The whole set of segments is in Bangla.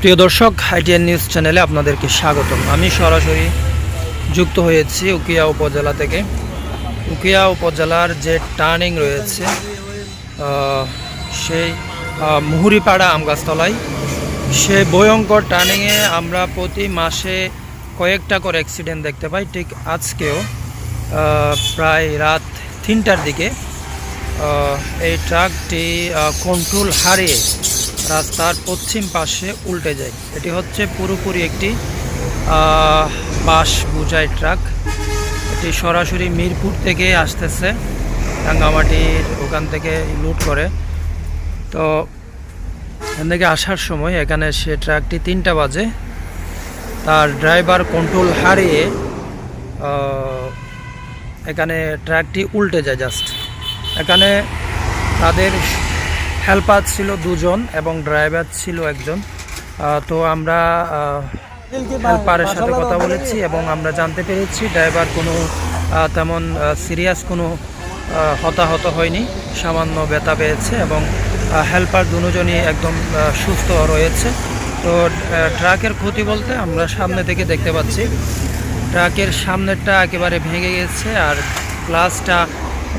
প্রিয় দর্শক, আইটিএন নিউজ চ্যানেলে আপনাদেরকে স্বাগতম। আমি সরাসরি যুক্ত হয়েছি উকিয়া উপজেলা থেকে। উকিয়া উপজেলার যে টার্নিং রয়েছে সেই মুহুরিপাড়া আমগাছতলায়, সে ভয়ঙ্কর টার্নিংয়ে আমরা প্রতি মাসে কয়েকটা করে অ্যাক্সিডেন্ট দেখতে পাই। ঠিক আজকেও প্রায় রাত তিনটার দিকে এই ট্রাকটি কন্ট্রোল হারিয়ে রাস্তার পশ্চিম পাশে উল্টে যায়। এটি হচ্ছে পুরোপুরি একটি বাস বোঝাই ট্রাক। এটি সরাসরি মিরপুর থেকে আসতেছে, রাঙ্গামাটির ওখান থেকে লুট করে। তো এখান থেকে আসার সময় এখানে সে ট্রাকটি তিনটা বাজে। তার ড্রাইভার কন্ট্রোল হারিয়ে এখানে ট্রাকটি উল্টে যায় জাস্ট এখানে তাদের হেল্পার ছিল দুজন এবং ড্রাইভার ছিল একজন। তো আমরা হেল্পারের সাথে কথা বলেছি এবং আমরা জানতে পেরেছি ড্রাইভার কোনো তেমন সিরিয়াস কোনো হতাহত হয়নি। সামান্য ব্যথা পেয়েছে এবং হেল্পার দুজনই একদম সুস্থ রয়েছে। তো ট্রাকের ক্ষতি বলতে আমরা সামনে থেকে দেখতে পাচ্ছি ট্রাকের সামনেরটা একেবারে ভেঙে গেছে আর গ্লাসটা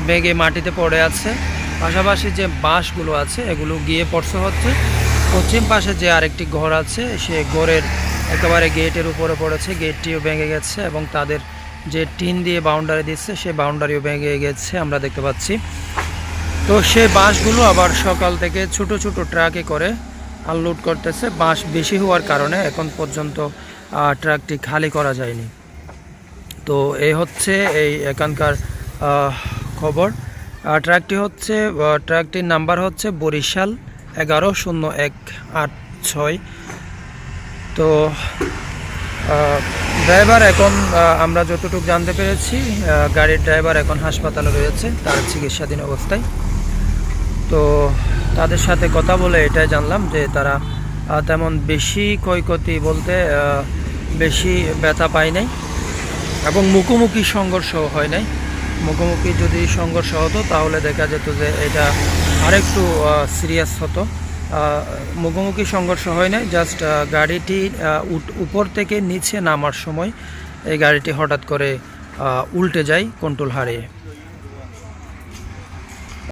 ভেঙে মাটিতে পড়ে আছে। পাশাপাশি যে বাঁশগুলো আছে, এগুলো গিয়ে পড়ছে হচ্ছে। পশ্চিম পাশে যে আরেকটি ঘর আছে, সে ঘরের একেবারে গেটের উপরে পড়েছে। গেটটিও ভেঙে গেছে এবং তাদের যে টিন দিয়ে বাউন্ডারি দিচ্ছে, সে বাউন্ডারিও ভেঙে গেছে আমরা দেখতে পাচ্ছি। তো সেই বাঁশগুলো আবার সকাল থেকে ছোট ছোট ট্রাকে করে আনলোড করতেছে। বাঁশ বেশি হওয়ার কারণে এখন পর্যন্ত ট্রাকটি খালি করা যায়নি। তো এই হচ্ছে এই এখানকার খবর। আর ট্রাকটি হচ্ছে আহ, ট্রাকটির নাম্বার হচ্ছে বরিশাল এগারো শূন্য এক আট ছয়। তো ড্রাইভার এখন আমরা যতটুকু জানতে পেরেছি গাড়ির ড্রাইভার এখন হাসপাতালে রয়েছে তার চিকিৎসাধীন অবস্থায়। তো তাদের সাথে কথা বলে এটাই জানলাম যে তারা তেমন বেশি ক্ষয়ক্ষতি বলতে বেশি ব্যথা পায় নাই। এবং মুখোমুখি সংঘর্ষ হয় নাই। মুখোমুখি যদি সংঘর্ষ হতো, তাহলে দেখা যেত যে এটা আরেকটু সিরিয়াস হতো। মুখোমুখি সংঘর্ষ হয় নাই জাস্ট গাড়িটি উপর থেকে নিচে নামার সময় এই গাড়িটি হঠাৎ করে উল্টে যায় কন্ট্রোল হারিয়ে।